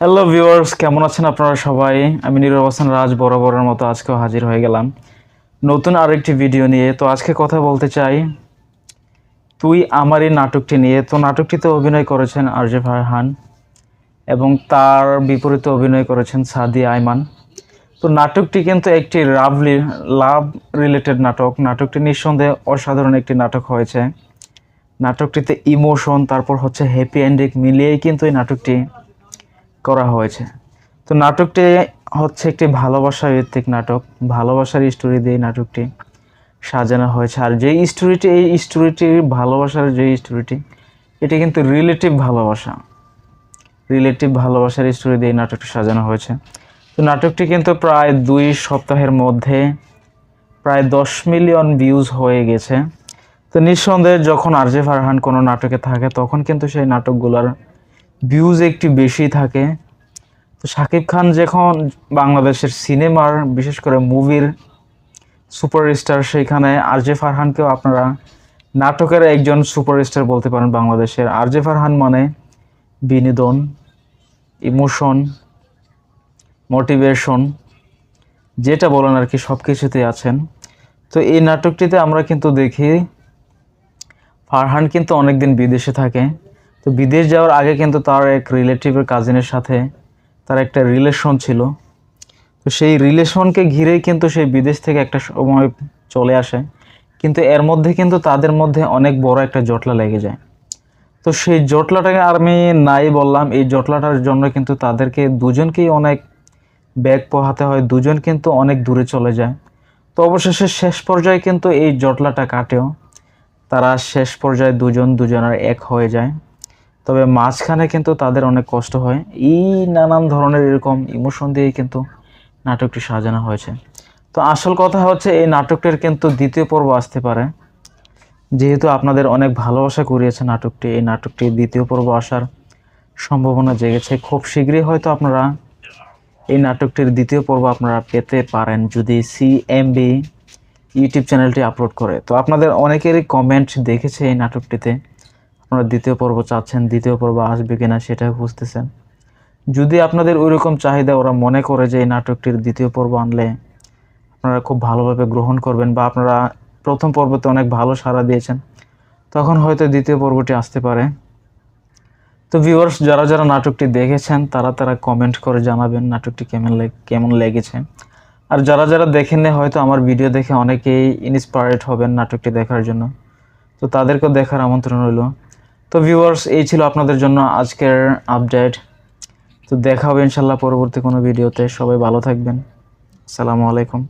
Hello viewers কেমন আছেন আপনারা সবাই? আমি নীরব হাসান রাজ, বরাবরের মতো আজকেও হাজির হয়ে গেলাম। নতুন আরেকটি ভিডিও নিয়ে, তো আজকে কথা বলতে চাই, তুই আমার এই নাটকটি নিয়ে। তো নাটকটিতে অভিনয় করেছেন আরজে ফারহান এবং তার বিপরীতে অভিনয় করেছেন সাদিয়া আইমান। তো নাটকটি কিন্তু একটি লাভ লাভ রিলেটেড নাটক। নাটকটি নিঃসন্দেহে অসাধারণ একটি নাটক হয়েছে। নাটকটিতে ইমোশন তারপর হচ্ছে হ্যাপি এন্ডিং মিলিয়েই কিন্তু এই নাটকটি করা হয়েছে। তো নাটকটি হচ্ছে একটি ভালোবাসা ভিত্তিক নাটক। ভালোবাসার স্টোরি দিয়ে নাটকটি সাজানো হয়েছে। আর যেই স্টোরিটি এই স্টোরিটির ভালোবাসার যে স্টোরিটি এটি কিন্তু রিলেটিভ ভালোবাসা। রিলেটিভ ভালোবাসার স্টোরি দিয়ে নাটকটি সাজানো হয়েছে। তো নাটকটি কিন্তু প্রায় দুই সপ্তাহের মধ্যে প্রায় দশ মিলিয়ন ভিউজ হয়ে গেছে। তো নিঃসন্দেহে যখন আরজে ফারহান কোনো নাটকে থাকে, তখন কিন্তু সেই নাটকগুলোর ভিউজ একটু বেশি থাকে। তো শাকিব খান যখন বাংলাদেশের সিনেমার বিশেষ করে মুভির সুপারস্টার সেইখানে আর জে ফারহানকেও আপনারা নাটকের একজন সুপারস্টার বলতে পারেন বাংলাদেশের। আর জে ফারহান মানে বিনোদন ইমোশন মোটিভেশন যেটা বলেন আর কি সব কিছুতেই আছেন। তো এই নাটকটিতে আমরা কিন্তু দেখি, ফারহান কিন্তু অনেকদিন বিদেশে থাকে। তো বিদেশ যাওয়ার আগে কিন্তু তার এক রিলেটিভের কাজিনের সাথে তার একটা রিলেশন ছিল। তো সেই রিলেশনকে ঘিরেই কিন্তু সেই বিদেশ থেকে একটা সময় চলে আসে। কিন্তু এর মধ্যে কিন্তু তাদের মধ্যে অনেক বড় একটা জটলা লেগে যায়। তো সেই জটলাটাকে আর আমি নাই বললাম, এই জটলাটার জন্য কিন্তু তাদেরকে দুজনকেই অনেক ব্যাগ পোহাতে হয়, দুজন কিন্তু অনেক দূরে চলে যায়। তো অবশেষে শেষ পর্যায়ে কিন্তু এই জটলাটা কাটেও। তারা শেষ পর্যায়ে দুজন দুজনের এক হয়ে যায়। তবে মাঝখানে কিন্তু তাদের অনেক কষ্ট হয়। এই নানান ধরনের এরকম ইমোশন দিয়ে কিন্তু নাটকটি সাজানো হয়েছে। তো আসল কথা হচ্ছে, এই নাটকটির কিন্তু দ্বিতীয় পর্ব আসতে পারে। যেহেতু আপনাদের অনেক ভালোবাসা করিয়েছে নাটকটি, এই নাটকটি দ্বিতীয় পর্ব আসার সম্ভাবনা জেগেছে। খুব শীঘ্রই হয়তো আপনারা এই নাটকটির দ্বিতীয় পর্ব আপনারা পেতে পারেন যদি সিএমবি ইউটিউব চ্যানেলটি আপলোড করে। তো আপনাদের অনেকেরই কমেন্ট দেখেছে এই নাটকটিতে। আপনারা দ্বিতীয় পর্ব চাচ্ছেন, দ্বিতীয় পর্ব আসবে কিনা সেটাই বুঝতেছেন। যদি আপনাদের ওইরকম চাহিদা ওরা মনে করে যে এই নাটকটির দ্বিতীয় পর্ব আনলে আপনারা খুব ভালোভাবে গ্রহণ করবেন বা আপনারা প্রথম পর্বতে অনেক ভালো সাড়া দিয়েছেন, তখন হয়তো দ্বিতীয় পর্বটি আসতে পারে। তো ভিউয়ার্স যারা যারা নাটকটি দেখেছেন, তারা তারা কমেন্ট করে জানাবেন নাটকটি কেমন কেমন লেগেছে। আর যারা যারা দেখেননি, হয়তো আমার ভিডিও দেখে অনেকেই ইন্সপায়ার্ড হবেন নাটকটি দেখার জন্য। তো তাদেরকেও দেখার আমন্ত্রণ রইল। তো ভিউয়ার্স এই ছিল আপনাদের জন্য আজকের আপডেট তো দেখা হবে ইনশাল্লাহ পরবর্তী কোনো ভিডিওতে সবাই ভালো থাকবেন। আসসালামু আলাইকুম।